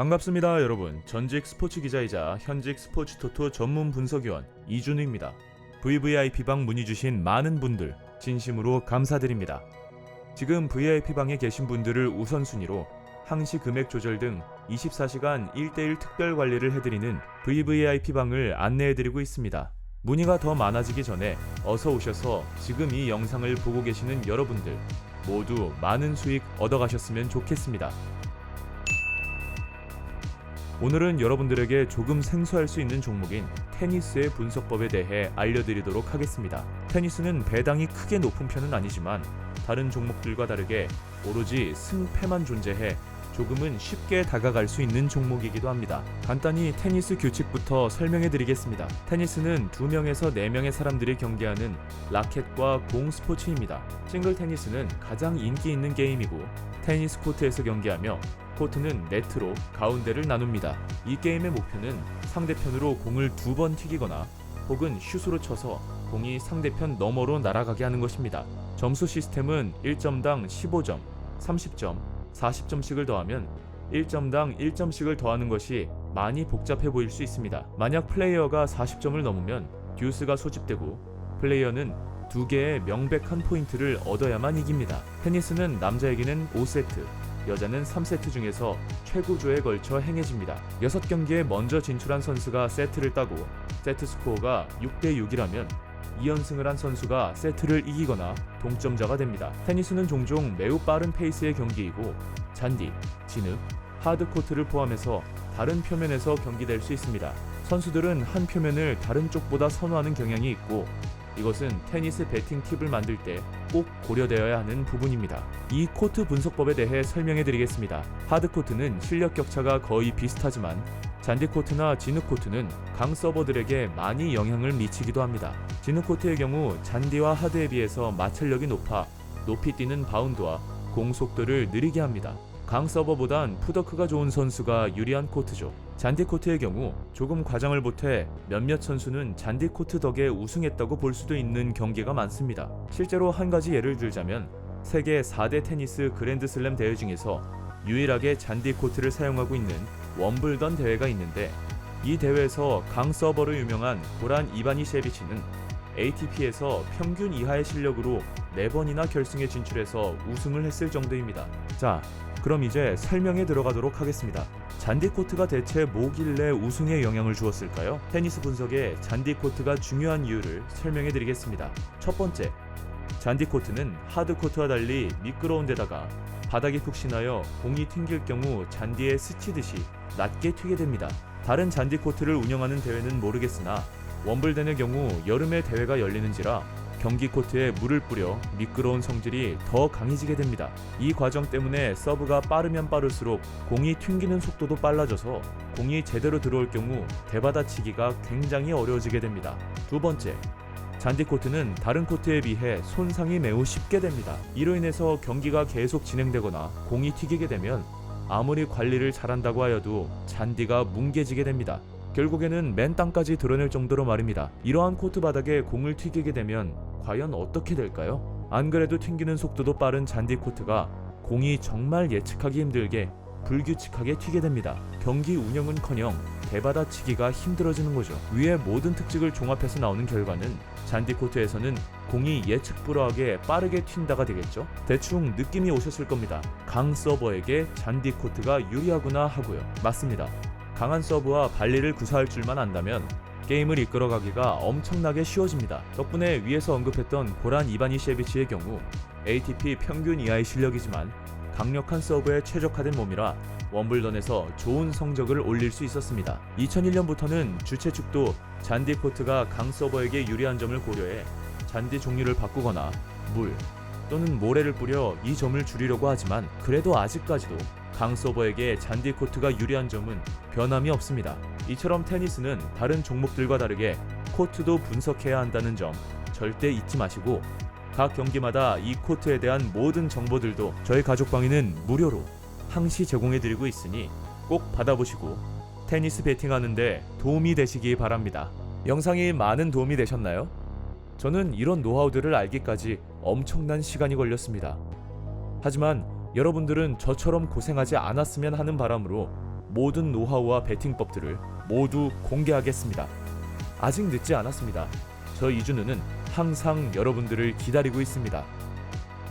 반갑습니다, 여러분. 전직 스포츠 기자이자 현직 스포츠 토토 전문 분석위원 이준우입니다. VVIP방 문의 주신 많은 분들 진심으로 감사드립니다. 지금 VIP방에 계신 분들을 우선순위로 항시 금액 조절 등 24시간 1대1 특별 관리를 해드리는 VVIP방을 안내해드리고 있습니다. 문의가 더 많아지기 전에 어서 오셔서 지금 이 영상을 보고 계시는 여러분들 모두 많은 수익 얻어가셨으면 좋겠습니다. 오늘은 여러분들에게 조금 생소할 수 있는 종목인 테니스의 분석법에 대해 알려드리도록 하겠습니다. 테니스는 배당이 크게 높은 편은 아니지만 다른 종목들과 다르게 오로지 승패만 존재해 조금은 쉽게 다가갈 수 있는 종목이기도 합니다. 간단히 테니스 규칙부터 설명해 드리겠습니다. 테니스는 2명에서 4명의 사람들이 경기하는 라켓과 공 스포츠입니다. 싱글 테니스는 가장 인기 있는 게임이고 테니스 코트에서 경기하며 코트는 네트로 가운데를 나눕니다. 이 게임의 목표는 상대편으로 공을 두 번 튀기거나 혹은 슛으로 쳐서 공이 상대편 너머로 날아가게 하는 것입니다. 점수 시스템은 1점당 15점, 30점, 40점씩을 더하면 1점당 1점씩을 더하는 것이 많이 복잡해 보일 수 있습니다. 만약 플레이어가 40점을 넘으면 듀스가 소집되고 플레이어는 두 개의 명백한 포인트를 얻어야만 이깁니다. 테니스는 남자에게는 5세트, 여자는 3세트 중에서 최고조에 걸쳐 행해집니다. 6경기에 먼저 진출한 선수가 세트를 따고 세트 스코어가 6대 6이라면 2연승을 한 선수가 세트를 이기거나 동점자가 됩니다. 테니스는 종종 매우 빠른 페이스의 경기이고 잔디, 진흙, 하드코트를 포함해서 다른 표면에서 경기될 수 있습니다. 선수들은 한 표면을 다른 쪽보다 선호하는 경향이 있고 이것은 테니스 배팅 팁을 만들 때 꼭 고려되어야 하는 부분입니다. 이 코트 분석법에 대해 설명해 드리겠습니다. 하드코트는 실력 격차가 거의 비슷하지만 잔디코트나 진흙코트는 강 서버들에게 많이 영향을 미치기도 합니다. 진흙코트의 경우 잔디와 하드에 비해서 마찰력이 높아 높이 뛰는 바운드와 공 속도를 느리게 합니다. 강 서버보단 푸더크가 좋은 선수가 유리한 코트죠. 잔디 코트의 경우 조금 과장을 보태 몇몇 선수는 잔디 코트 덕에 우승했다고 볼 수도 있는 경기가 많습니다. 실제로 한 가지 예를 들자면 세계 4대 테니스 그랜드슬램 대회 중에서 유일하게 잔디 코트를 사용하고 있는 럼블던 대회가 있는데 이 대회에서 강 서버로 유명한 고란 이바니셰비치는 ATP에서 평균 이하의 실력으로 4번이나 결승에 진출해서 우승을 했을 정도입니다. 자, 그럼 이제 설명에 들어가도록 하겠습니다. 잔디 코트가 대체 뭐길래 우승에 영향을 주었을까요? 테니스 분석에 잔디 코트가 중요한 이유를 설명해 드리겠습니다. 첫 번째, 잔디 코트는 하드 코트와 달리 미끄러운 데다가 바닥이 푹신하여 공이 튕길 경우 잔디에 스치듯이 낮게 튀게 됩니다. 다른 잔디 코트를 운영하는 대회는 모르겠으나 럼블덴의 경우 여름에 대회가 열리는지라 경기 코트에 물을 뿌려 미끄러운 성질이 더 강해지게 됩니다. 이 과정 때문에 서브가 빠르면 빠를수록 공이 튕기는 속도도 빨라져서 공이 제대로 들어올 경우 대받아치기가 굉장히 어려워지게 됩니다. 두 번째, 잔디 코트는 다른 코트에 비해 손상이 매우 쉽게 됩니다. 이로 인해서 경기가 계속 진행되거나 공이 튀기게 되면 아무리 관리를 잘한다고 하여도 잔디가 뭉개지게 됩니다. 결국에는 맨 땅까지 드러낼 정도로 말입니다. 이러한 코트 바닥에 공을 튀기게 되면 과연 어떻게 될까요? 안 그래도 튕기는 속도도 빠른 잔디 코트가 공이 정말 예측하기 힘들게 불규칙하게 튀게 됩니다. 경기 운영은커녕 대받아치기가 힘들어지는 거죠. 위의 모든 특징을 종합해서 나오는 결과는 잔디 코트에서는 공이 예측 불허하게 빠르게 튄다가 되겠죠. 대충 느낌이 오셨을 겁니다. 강 서버에게 잔디 코트가 유리하구나 하고요. 맞습니다. 강한 서브와 발리를 구사할 줄만 안다면 게임을 이끌어가기가 엄청나게 쉬워집니다. 덕분에 위에서 언급했던 고란 이바니셰비치의 경우 ATP 평균 이하의 실력이지만 강력한 서브에 최적화된 몸이라 럼블던에서 좋은 성적을 올릴 수 있었습니다. 2001년부터는 주최 측도 잔디 코트가 강 서버에게 유리한 점을 고려해 잔디 종류를 바꾸거나 물 또는 모래를 뿌려 이 점을 줄이려고 하지만 그래도 아직까지도 강 서버에게 잔디 코트가 유리한 점은 변함이 없습니다. 이처럼 테니스는 다른 종목들과 다르게 코트도 분석해야 한다는 점 절대 잊지 마시고 각 경기마다 이 코트에 대한 모든 정보들도 저희 가족 방에는 무료로 항시 제공해드리고 있으니 꼭 받아보시고 테니스 베팅하는데 도움이 되시기 바랍니다. 영상이 많은 도움이 되셨나요? 저는 이런 노하우들을 알기까지 엄청난 시간이 걸렸습니다. 하지만 여러분들은 저처럼 고생하지 않았으면 하는 바람으로 모든 노하우와 베팅법들을 모두 공개하겠습니다. 아직 늦지 않았습니다. 저 이준우는 항상 여러분들을 기다리고 있습니다.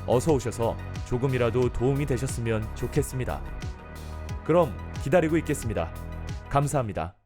어서 오셔서 조금이라도 도움이 되셨으면 좋겠습니다. 그럼 기다리고 있겠습니다. 감사합니다.